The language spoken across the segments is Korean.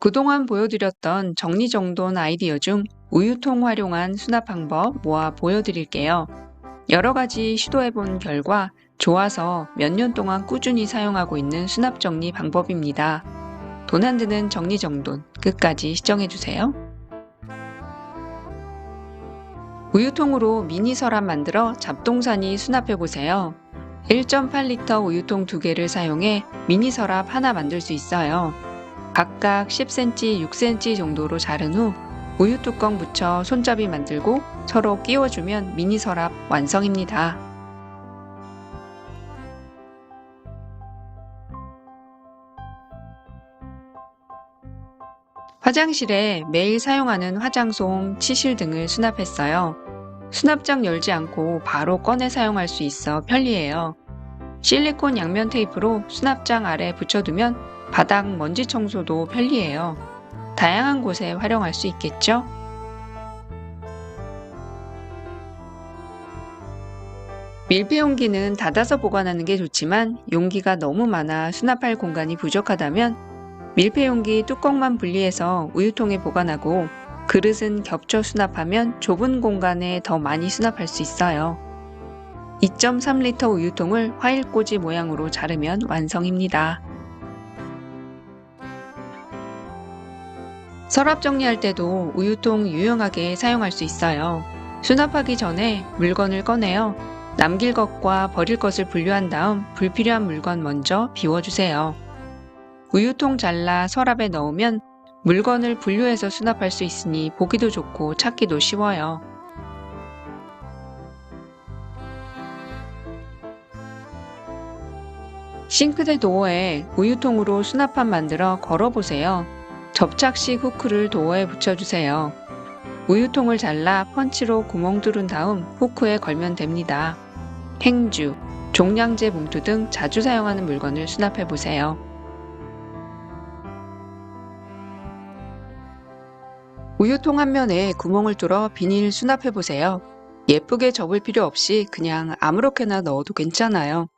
그동안 보여드렸던 정리정돈 아이디어 중 우유통 활용한 수납 방법 모아 보여드릴게요. 여러 가지 시도해본 결과 좋아서 몇 년 동안 꾸준히 사용하고 있는 수납 정리 방법입니다. 돈 안 드는 정리정돈 끝까지 시청해주세요. 우유통으로 미니 서랍 만들어 잡동사니 수납해보세요. 1.8리터 우유통 두 개를 사용해 미니 서랍 하나 만들 수 있어요. 각각 10cm, 6cm 정도로 자른 후 우유 뚜껑 붙여 손잡이 만들고 서로 끼워주면 미니 서랍 완성입니다. 화장실에 매일 사용하는 화장솜, 치실 등을 수납했어요. 수납장 열지 않고 바로 꺼내 사용할 수 있어 편리해요. 실리콘 양면 테이프로 수납장 아래 붙여두면 바닥 먼지 청소도 편리해요. 다양한 곳에 활용할 수 있겠죠? 밀폐 용기는 닫아서 보관하는 게 좋지만 용기가 너무 많아 수납할 공간이 부족하다면 밀폐 용기 뚜껑만 분리해서 우유통에 보관하고 그릇은 겹쳐 수납하면 좁은 공간에 더 많이 수납할 수 있어요. 2.3리터 우유통을 화일꽂이 모양으로 자르면 완성입니다. 서랍 정리할 때도 우유통 유용하게 사용할 수 있어요. 수납하기 전에 물건을 꺼내어 남길 것과 버릴 것을 분류한 다음 불필요한 물건 먼저 비워주세요. 우유통 잘라 서랍에 넣으면 물건을 분류해서 수납할 수 있으니 보기도 좋고 찾기도 쉬워요. 싱크대 도어에 우유통으로 수납판 만들어 걸어보세요. 접착식 후크를 도어에 붙여주세요. 우유통을 잘라 펀치로 구멍 뚫은 다음 후크에 걸면 됩니다. 행주, 종량제 봉투 등 자주 사용하는 물건을 수납해 보세요. 우유통 한 면에 구멍을 뚫어 비닐 수납해 보세요. 예쁘게 접을 필요 없이 그냥 아무렇게나 넣어도 괜찮아요.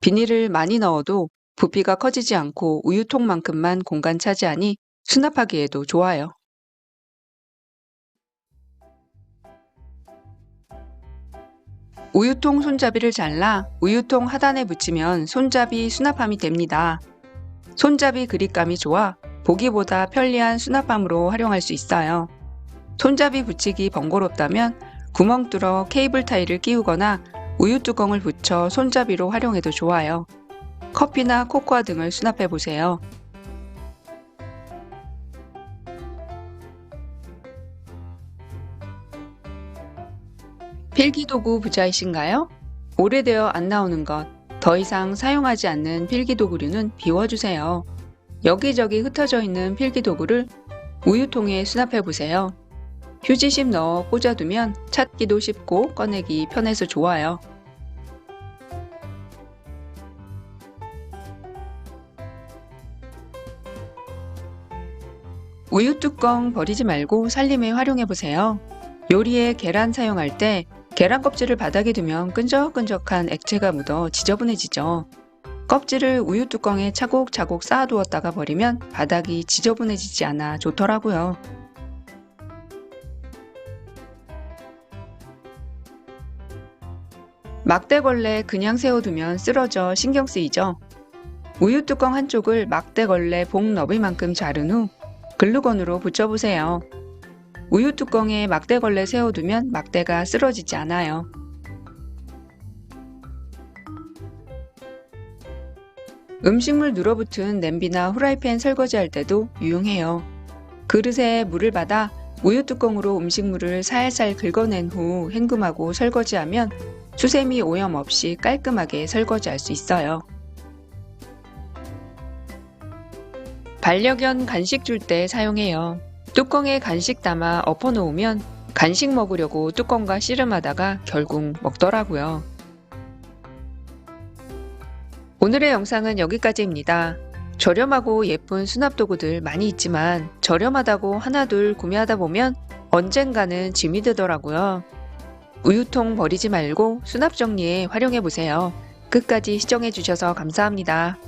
비닐을 많이 넣어도 부피가 커지지 않고 우유통만큼만 공간 차지하니 수납하기에도 좋아요. 우유통 손잡이를 잘라 우유통 하단에 붙이면 손잡이 수납함이 됩니다. 손잡이 그립감이 좋아 보기보다 편리한 수납함으로 활용할 수 있어요. 손잡이 붙이기 번거롭다면 구멍 뚫어 케이블 타이를 끼우거나 우유 뚜껑을 붙여 손잡이로 활용해도 좋아요. 커피나 코코아 등을 수납해 보세요. 필기도구 부자이신가요? 오래되어 안 나오는 것, 더 이상 사용하지 않는 필기도구류는 비워주세요. 여기저기 흩어져 있는 필기도구를 우유통에 수납해 보세요. 휴지심 넣어 꽂아두면 찾기도 쉽고 꺼내기 편해서 좋아요. 우유 뚜껑 버리지 말고 살림에 활용해 보세요. 요리에 계란 사용할 때 계란 껍질을 바닥에 두면 끈적끈적한 액체가 묻어 지저분해지죠. 껍질을 우유 뚜껑에 차곡차곡 쌓아두었다가 버리면 바닥이 지저분해지지 않아 좋더라고요. 막대걸레 그냥 세워두면 쓰러져 신경 쓰이죠. 우유 뚜껑 한쪽을 막대걸레 봉 너비만큼 자른 후 글루건으로 붙여보세요. 우유 뚜껑에 막대걸레 세워두면 막대가 쓰러지지 않아요. 음식물 눌어붙은 냄비나 후라이팬 설거지할 때도 유용해요. 그릇에 물을 받아 우유 뚜껑으로 음식물을 살살 긁어낸 후 헹굼하고 설거지하면 수세미 오염 없이 깔끔하게 설거지할 수 있어요. 반려견 간식 줄 때 사용해요. 뚜껑에 간식 담아 엎어 놓으면 간식 먹으려고 뚜껑과 씨름하다가 결국 먹더라고요. 오늘의 영상은 여기까지입니다. 저렴하고 예쁜 수납 도구들 많이 있지만 저렴하다고 하나둘 구매하다 보면 언젠가는 짐이 되더라고요. 우유통 버리지 말고 수납 정리에 활용해 보세요. 끝까지 시청해 주셔서 감사합니다.